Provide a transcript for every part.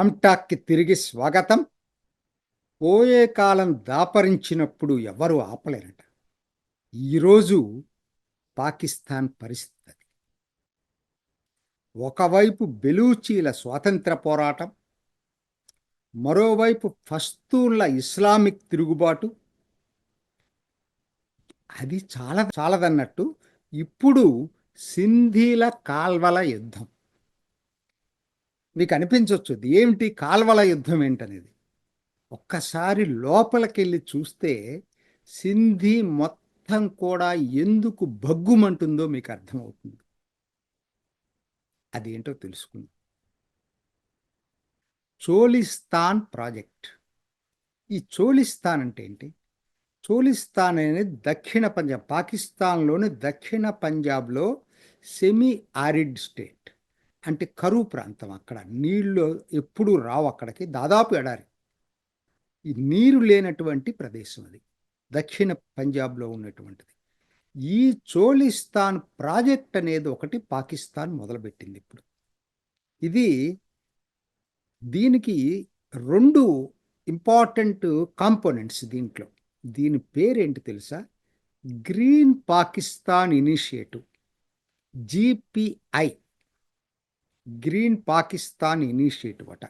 రామ్టాక్కి తిరిగి స్వాగతం. పోయే కాలం దాపరించినప్పుడు ఎవరు ఆపలేరట. ఈరోజు పాకిస్తాన్ పరిస్థితి. ఒకవైపు బెలూచీల స్వాతంత్ర పోరాటం మరోవైపు ఫస్తూన్ల ఇస్లామిక్ తిరుగుబాటు. అది చాలా చాలదన్నట్టు ఇప్పుడు సింధీల కాల్వల యుద్ధం. మీకు అనిపించవచ్చు ఏమిటి కాల్వల యుద్ధం ఏంటనేది. ఒక్కసారి లోపలికెళ్ళి చూస్తే సింధి మొత్తం కూడా ఎందుకు భగ్గుమంటుందో మీకు అర్థమవుతుంది. అదేంటో తెలుసుకుందాం. చోలిస్తాన్ ప్రాజెక్ట్. ఈ చోలిస్తాన్ అంటే ఏంటి? చోలిస్తాన్ అనేది దక్షిణ పంజాబ్ పాకిస్తాన్లోని దక్షిణ పంజాబ్లో సెమీ ఆరిడ్ స్టేట్. అంటే కరువు ప్రాంతం అక్కడ. నీళ్ళు ఎప్పుడూ రావు అక్కడికి. దాదాపు ఎడారి. ఈ నీరు లేనటువంటి ప్రదేశం అది. దక్షిణ పంజాబ్లో ఉన్నటువంటిది. ఈ చోలిస్తాన్ ప్రాజెక్ట్ అనేది ఒకటి పాకిస్తాన్ మొదలుపెట్టింది ఇప్పుడు. ఇది దీనికి రెండు ఇంపార్టెంట్ కాంపోనెంట్స్ దీంట్లో. దీని పేరేంటి తెలుసా? Green Pakistan initiative. GPI green Pakistan initiative అట.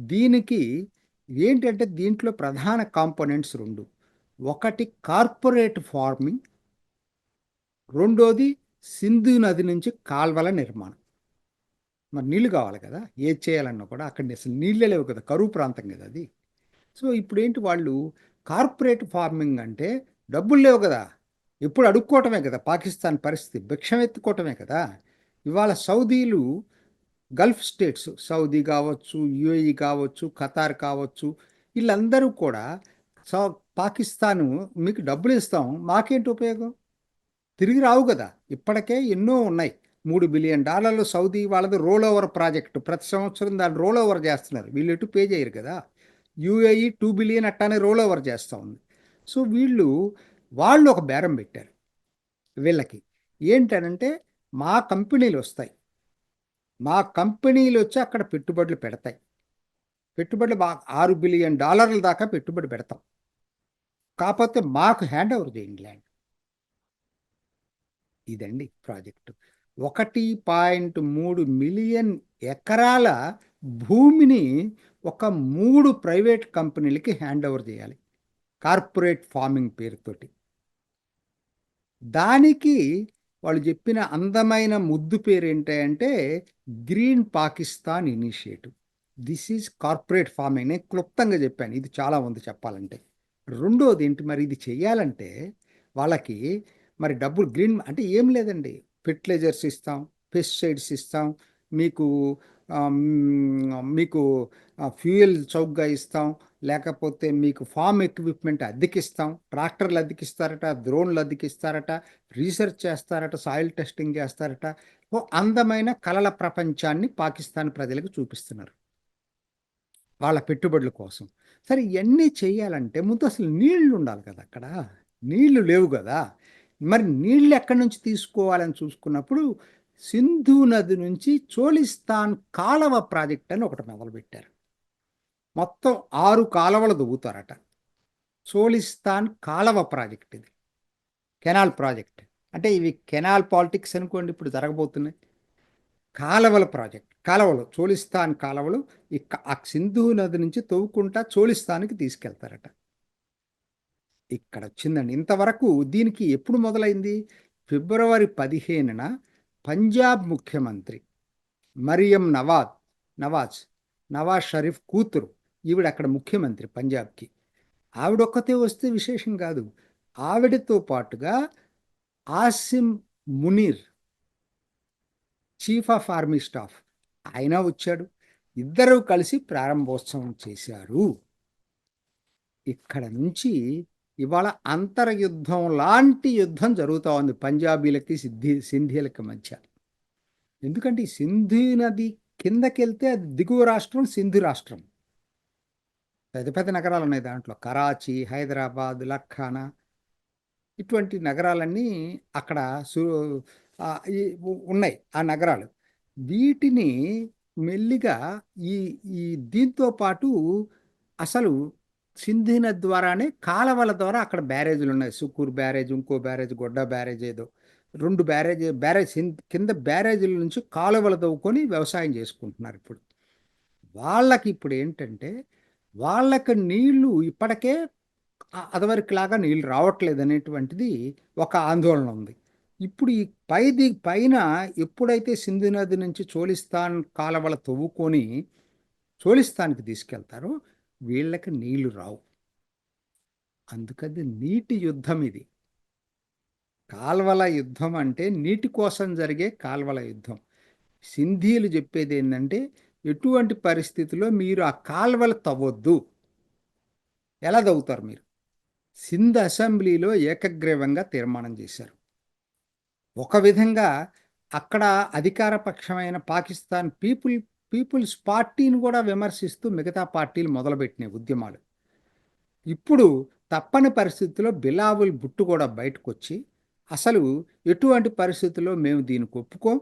దీనికి ఏంటంటే దీంట్లో ప్రధాన కాంపోనెంట్స్ రెండు. ఒకటి కార్పొరేట్ ఫార్మింగ్ రెండోది సింధు నది నుంచి కాల్వల నిర్మాణం. మరి నీళ్ళు కావాలి కదా ఏ చేయాలన్నా కూడా అక్కడ అసలు నీళ్ళే లేవు కదా కరువు ప్రాంతం కదా అది. సో ఇప్పుడు ఏంటి వాళ్ళు కార్పొరేట్ ఫార్మింగ్ అంటే డబ్బులు లేవు కదా ఎప్పుడు అడుక్కోవటమే కదా పాకిస్తాన్ పరిస్థితి భిక్షం ఎత్తుకోవటమే కదా. ఇవాళ సౌదీలు గల్ఫ్ స్టేట్స్ సౌదీ కావచ్చు యుఏఈ కావచ్చు ఖతార్ కావచ్చు వీళ్ళందరూ కూడా సౌ పాకిస్తాను మీకు డబ్బులు ఇస్తాం మాకేంటి ఉపయోగం? తిరిగి రావు కదా. ఇప్పటికే ఎన్నో ఉన్నాయి. మూడు బిలియన్ డాలర్లు సౌదీ వాళ్ళది రోల్ ఓవర్ ప్రాజెక్టు. ప్రతి సంవత్సరం దాన్ని రోల్ ఓవర్ చేస్తున్నారు. వీళ్ళు ఎటు పే చేయరు కదా. యూఏఈ టూ బిలియన్ అట్టానే రోల్ ఓవర్ చేస్తూ ఉంది. సో వీళ్ళు వాళ్ళు ఒక బేరం పెట్టారు వీళ్ళకి. ఏంటనంటే మా కంపెనీలు వస్తాయి. మా కంపెనీలు వచ్చి అక్కడ పెట్టుబడులు పెడతాయి. పెట్టుబడులు బాగా ఆరు బిలియన్ డాలర్ల దాకా పెట్టుబడి పెడతాం. కాకపోతే మాకు హ్యాండ్ ఓవర్ చేయండి ల్యాండ్ ఇదండి ప్రాజెక్టు. ఒకటి పాయింట్ మూడు మిలియన్ ఎకరాల భూమిని ఒక మూడు ప్రైవేట్ కంపెనీలకి హ్యాండ్ ఓవర్ చేయాలి. కార్పొరేట్ ఫార్మింగ్ పేరుతోటి. దానికి వాళ్ళు చెప్పిన అందమైన ముద్దు పేరు ఏంటంటే green Pakistan initiative. This is corporate farming నేను క్లుప్తంగా చెప్పాను. ఇది చాలా ఉంది చెప్పాలంటే. రెండోది ఏంటి మరి? ఇది చేయాలంటే వాళ్ళకి మరి డబ్బులు గ్రీన్ అంటే ఏం లేదండి. ఫెర్టిలైజర్స్ ఇస్తాం పెస్టిసైడ్స్ ఇస్తాం మీకు మీకు ఫ్యూయల్ చౌకగా ఇస్తాం లేకపోతే మీకు ఫామ్ ఎక్విప్మెంట్ అద్దెకిస్తాం ట్రాక్టర్లు అద్దెకిస్తారట డ్రోన్లు అద్దెకిస్తారట రీసెర్చ్ చేస్తారట సాయిల్ టెస్టింగ్ చేస్తారట. ఓ అందమైన కళల ప్రపంచాన్ని పాకిస్తాన్ ప్రజలకు చూపిస్తున్నారు. వాళ్ళ పెట్టుబడుల కోసం. సరే ఇవన్నీ చేయాలంటే ముందు అసలు నీళ్ళు ఉండాలి కదా అక్కడ. నీళ్ళు లేవు కదా. మరి నీళ్ళు ఎక్కడి నుంచి తీసుకోవాలని చూసుకున్నప్పుడు సింధు నది నుంచి చోలిస్తాన్ కాలవ ప్రాజెక్ట్ అని ఒకటి మొదలుపెట్టారు. మొత్తం ఆరు కాలవలు దువ్వుతారట. చోలిస్తాన్ కాలవ ప్రాజెక్ట్ ఇది. Canal project. అంటే ఇవి కెనాల్ పాలిటిక్స్ అనుకోండి ఇప్పుడు జరగబోతున్నాయి. కాలవల ప్రాజెక్ట్. కాలవలు చోలిస్తాన్ కాలవలు ఈ ఆ సింధు నది నుంచి తవ్వుకుంటా చోలిస్తాన్కి తీసుకెళ్తారట. ఇక్కడ వచ్చిందండి ఇంతవరకు దీనికి ఎప్పుడు మొదలైంది? ఫిబ్రవరి పదిహేనున పంజాబ్ ముఖ్యమంత్రి మరియం నవాజ్ నవాజ్ నవాజ్ షరీఫ్ కూతురు ఈవిడ అక్కడ ముఖ్యమంత్రి పంజాబ్కి. ఆవిడొక్కతే వస్తే విశేషం కాదు. ఆవిడతో పాటుగా Asim Munir chief of army staff ఆయన వచ్చాడు. ఇద్దరూ కలిసి ప్రారంభోత్సవం చేశారు. ఇక్కడ నుంచి ఇవాళ అంతర్యుద్ధం లాంటి యుద్ధం జరుగుతూ ఉంది పంజాబీలకి సిద్ధి సింధీలకి మధ్య. ఎందుకంటే ఈ సింధు నది కిందకెళ్తే అది దిగువ రాష్ట్రం సింధు రాష్ట్రం. పెద్ద పెద్ద నగరాలు ఉన్నాయి దాంట్లో. కరాచీ హైదరాబాద్ లఖానా ఇటువంటి నగరాలన్నీ అక్కడ ఉన్నాయి ఆ నగరాలు. వీటిని మెల్లిగా ఈ ఈ దీంతో పాటు అసలు సింధు నది ద్వారానే కాలవల ద్వారా అక్కడ బ్యారేజీలు ఉన్నాయి. సుకూర్ బ్యారేజ్ ఇంకో బ్యారేజ్ గొడ్డ బ్యారేజ్ ఏదో. రెండు బ్యారేజ్ బ్యారేజ్ కింద- కింద బ్యారేజీల నుంచి కాలువలు తవ్వుకొని వ్యవసాయం చేసుకుంటున్నారు ఇప్పుడు. వాళ్ళకి ఇప్పుడు ఏంటంటే వాళ్ళకి నీళ్ళు ఇప్పటికే అ- అదివరకులాగా నీళ్ళు రావట్లేదు అనేటువంటిది ఒక ఆందోళన ఉంది. ఇప్పుడు ఈ పైది పైన ఎప్పుడైతే సింధు నది నుంచి చోలిస్తాన్ కాలవల తవ్వుకొని చోలిస్తానికి తీసుకెళ్తారో వీళ్ళకి నీళ్ళు రావు. అందుకది నీటి యుద్ధం ఇది. కాల్వల యుద్ధం అంటే నీటి కోసం జరిగే కాల్వల యుద్ధం. సింధీలు చెప్పేది ఏంటంటే ఎటువంటి పరిస్థితిలో మీరు ఆ కాల్వలు తవ్వొద్దు? ఎలా తవ్వుతారు మీరు? సింధ్ అసెంబ్లీలో ఏకగ్రీవంగా తీర్మానం చేశారు. ఒక విధంగా అక్కడ అధికారపక్షమైన పాకిస్తాన్ పీపుల్ పీపుల్స్ పార్టీని కూడా విమర్శిస్తూ మిగతా పార్టీలు మొదలుపెట్టినాయి ఉద్యమాలు. ఇప్పుడు తప్పని పరిస్థితుల్లో బిలావుల్ బుట్టు కూడా బయటకు వచ్చి అసలు ఎటువంటి పరిస్థితుల్లో మేము దీనికి ఒప్పుకోం?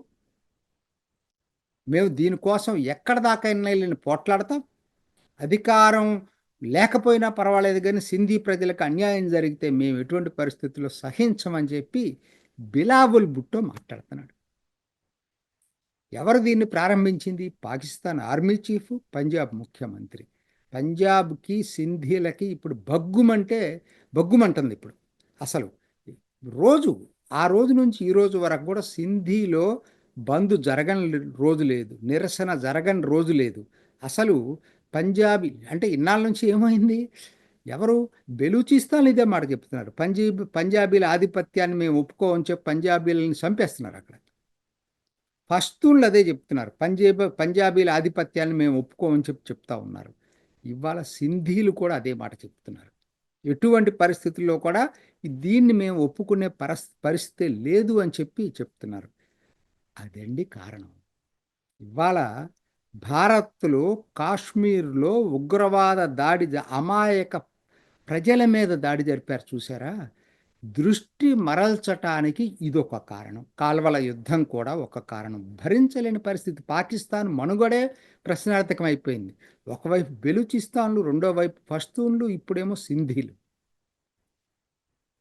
మేము దీనికోసం ఎక్కడ దాకైనా వెళ్ళి పోట్లాడతాం? అధికారం లేకపోయినా పర్వాలేదు కానీ సింధీ ప్రజలకు అన్యాయం జరిగితే మేము ఎటువంటి పరిస్థితుల్లో సహించమని చెప్పి బిలావుల్ బుట్టో మాట్లాడుతున్నాడు. ఎవరు దీన్ని ప్రారంభించింది? పాకిస్తాన్ ఆర్మీ చీఫ్ పంజాబ్ ముఖ్యమంత్రి. పంజాబ్కి సింధీలకి ఇప్పుడు బగ్గుమంటే బగ్గుమంటుంది ఇప్పుడు. అసలు రోజు ఆ రోజు నుంచి ఈ రోజు వరకు కూడా సింధీలో బంద్ జరగని రోజు లేదు నిరసన జరగని రోజు లేదు. అసలు పంజాబీ అంటే ఇన్నాళ్ళ నుంచి ఏమైంది? ఎవరు? బెలూచిస్తాన్ ఇదే మాట చెప్తున్నారు. పంజాబీ పంజాబీల ఆధిపత్యాన్ని మేము ఒప్పుకోమని చెప్పి పంజాబీలను చంపేస్తున్నారు అక్కడ. పస్తూన్లు అదే చెప్తున్నారు. పంజాబ్ పంజాబీల ఆధిపత్యాన్ని మేము ఒప్పుకోమని చెప్పి చెప్తా ఉన్నారు. ఇవాళ సింధీలు కూడా అదే మాట చెప్తున్నారు. ఎటువంటి పరిస్థితుల్లో కూడా దీన్ని మేము ఒప్పుకునే పరస్ పరిస్థితి లేదు అని చెప్పి చెప్తున్నారు. అదండి కారణం. ఇవాళ భారత్లో కాశ్మీర్లో ఉగ్రవాద దాడి అమాయక ప్రజల మీద దాడి జరిపారు చూసారా? దృష్టి మరల్చటానికి ఇదొక కారణం. కాల్వల యుద్ధం కూడా ఒక కారణం. భరించలేని పరిస్థితి. పాకిస్తాన్ మనుగడే ప్రశ్నార్థకం అయిపోయింది ఒకవైపు బెలూచిస్తాన్లు రెండో వైపు పస్తూన్లు ఇప్పుడేమో సింధీలు.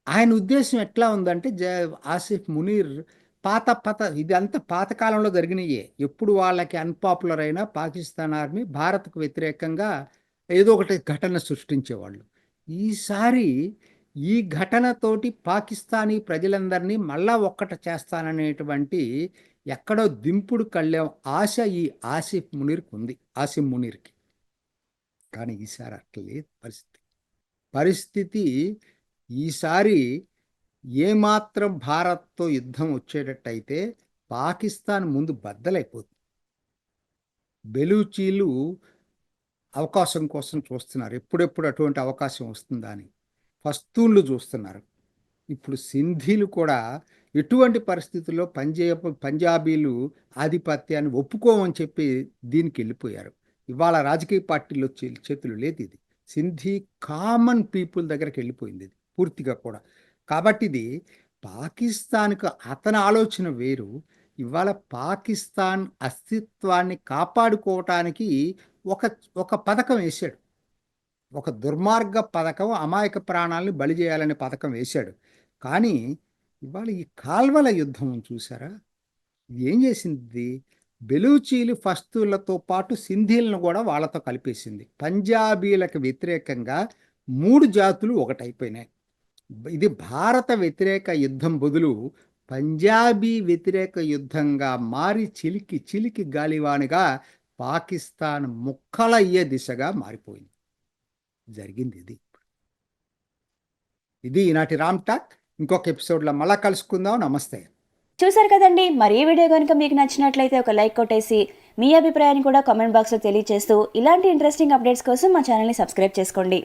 ఆయన ఉద్దేశం ఎట్లా ఉందంటే జ ఆసిఫ్ మునీర్ పాత పాత ఇదంతా పాతకాలంలో జరిగినయే. ఎప్పుడు వాళ్ళకి అన్పాపులర్ అయినా పాకిస్తాన్ ఆర్మీ భారత్కు వ్యతిరేకంగా ఏదో ఒకటి ఘటన సృష్టించేవాళ్ళు. ఈసారి ఈ ఘటనతోటి పాకిస్తానీ ప్రజలందరినీ మళ్ళా ఒక్కట చేస్తాననేటువంటి ఎక్కడో దింపుడు కళ్ళెం ఆశ ఈ ఆసిఫ్ మునీర్కి ఉంది ఆసిఫ్ మునీర్కి. కానీ ఈసారి అట్లా లేదు పరిస్థితి. పరిస్థితి ఈసారి ఏమాత్రం భారత్తో యుద్ధం వచ్చేటట్టయితే పాకిస్తాన్ ముందు బద్దలైపోతుంది. బెలూచీలు అవకాశం కోసం చూస్తున్నారు. ఎప్పుడెప్పుడు అటువంటి అవకాశం వస్తుందా అని. పస్తూన్లు చూస్తున్నారు. ఇప్పుడు సింధీలు కూడా ఎటువంటి పరిస్థితుల్లో పంజాబ్ పంజాబీలు ఆధిపత్యాన్ని ఒప్పుకోమని చెప్పి దీనికి వెళ్ళిపోయారు. ఇవాళ రాజకీయ పార్టీలో చేతులు లేదు ఇది సింధీ కామన్ పీపుల్ దగ్గరికి వెళ్ళిపోయింది. ఇది పూర్తిగా కూడా కాబట్టి ఇది పాకిస్తాన్కు అతని ఆలోచన వేరు. ఇవాళ పాకిస్తాన్ అస్తిత్వాన్ని కాపాడుకోవటానికి ఒక ఒక పథకం వేశాడు. ఒక దుర్మార్గ పథకం అమాయక ప్రాణాలని బలి చేయాలనే పథకం వేశాడు. కానీ ఇవాళ ఈ కాల్వల యుద్ధం చూసారా ఇది ఏం చేసింది? బెలూచీలు ఫస్తులతో పాటు సింధీలను కూడా వాళ్ళతో కలిపేసింది. పంజాబీలకు వ్యతిరేకంగా మూడు జాతులు ఒకటైపోయినాయి. ఇది భారత వ్యతిరేక యుద్ధం బదులు పంజాబీ వ్యతిరేక యుద్ధంగా మారి చిలికి చిలికి గాలివానిగా పాకిస్తాన్ ముక్కలయ్యే దిశగా మారిపోయింది. జరిగింది ఇది. ఇది ఈనాటి రామ్ టాక్. ఇంకొక ఎపిసోడ్లో మళ్ళా కలుసుకుందాం. నమస్తే. చూసారు కదండి మరి ఈ వీడియో కనుక మీకు నచ్చినట్లయితే ఒక లైక్ కొట్టేసి మీ అభిప్రాయాన్ని కూడా కామెంట్ బాక్స్లో తెలియజేస్తూ ఇలాంటి ఇంట్రెస్టింగ్ అప్డేట్స్ కోసం మా ఛానల్ని సబ్స్క్రైబ్ చేసుకోండి.